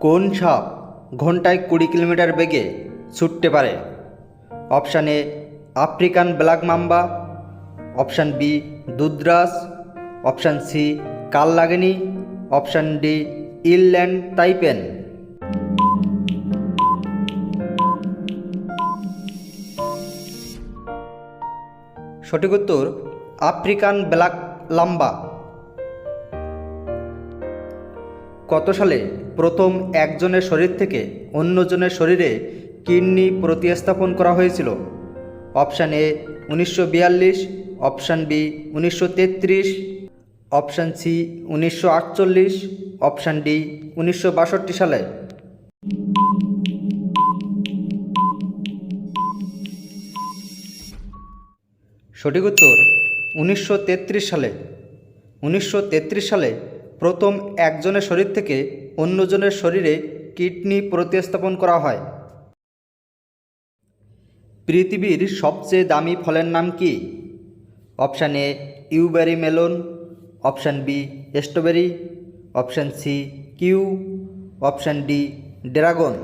কোন সাপ ঘন্টায় কুড়ি কিলোমিটার বেগে ছুটতে পারে? Option A, African black mamba. Option B দুধরাস option C কাললাগিনি অপশান ডি, ইলল্যান্ড টাইপেন সঠিক উত্তর, আফ্রিকান ব্ল্যাক লাম্বা। কত সালে প্রথম একজনের শরীর থেকে অন্যজনের শরীরে কিডনি প্রতিস্থাপন করা হয়েছিল? অপশান এ উনিশশো বিয়াল্লিশ, অপশান বি উনিশশো তেত্রিশ, অপশান সি উনিশশো আটচল্লিশ, অপশান ডি উনিশশো বাষট্টি সালে। সঠিক উত্তর উনিশশো তেত্রিশ সালে। উনিশশো তেত্রিশ সালে প্রথম একজনের শরীর থেকে অন্যজনের শরীরে কিডনি প্রতিস্থাপন করা হয়। পৃথিবীর সবচেয়ে দামি ফলের নাম কি? Option A, Yubari melon, option B, strawberry, option C, Q, option D, dragon.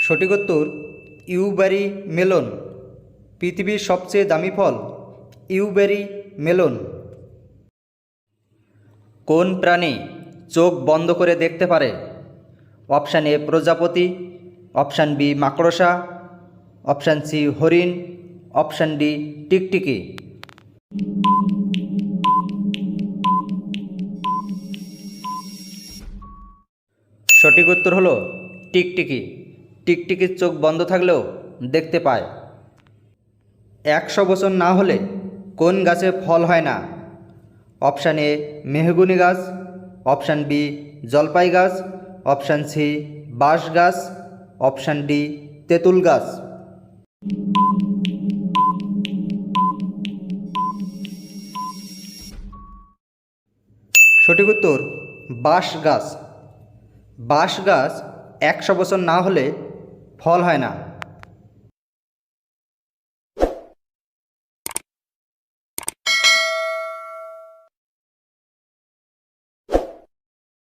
সঠিক উত্তর, ইউবেরি মেলন। পৃথিবীর সবচেয়ে দামি ফল, ইউবেরি মেলন। কোন প্রাণী চোখ বন্ধ করে দেখতে পারে? অপশান এ প্রজাপতি, অপশান বি মাকড়সা, অপশান সি হরিণ, অপশান ডি টিকটিকি। সঠিক উত্তর হলো টিকটিকি। টিকটিকির চোখ বন্ধ থাকলেও দেখতে পায়। একশো বছর না হলে কোন গাছে ফল হয় না? অপশান এ, মেহগুনি গাছ, অপশান বি, জলপাই গাছ, অপশান সি, বাঁশ গাছ, অপশান ডি, তেঁতুল গাছ। সঠিক উত্তর, বাঁশ গাছ। বাঁশ গাছ একশো বছর না হলে ফল হয় না।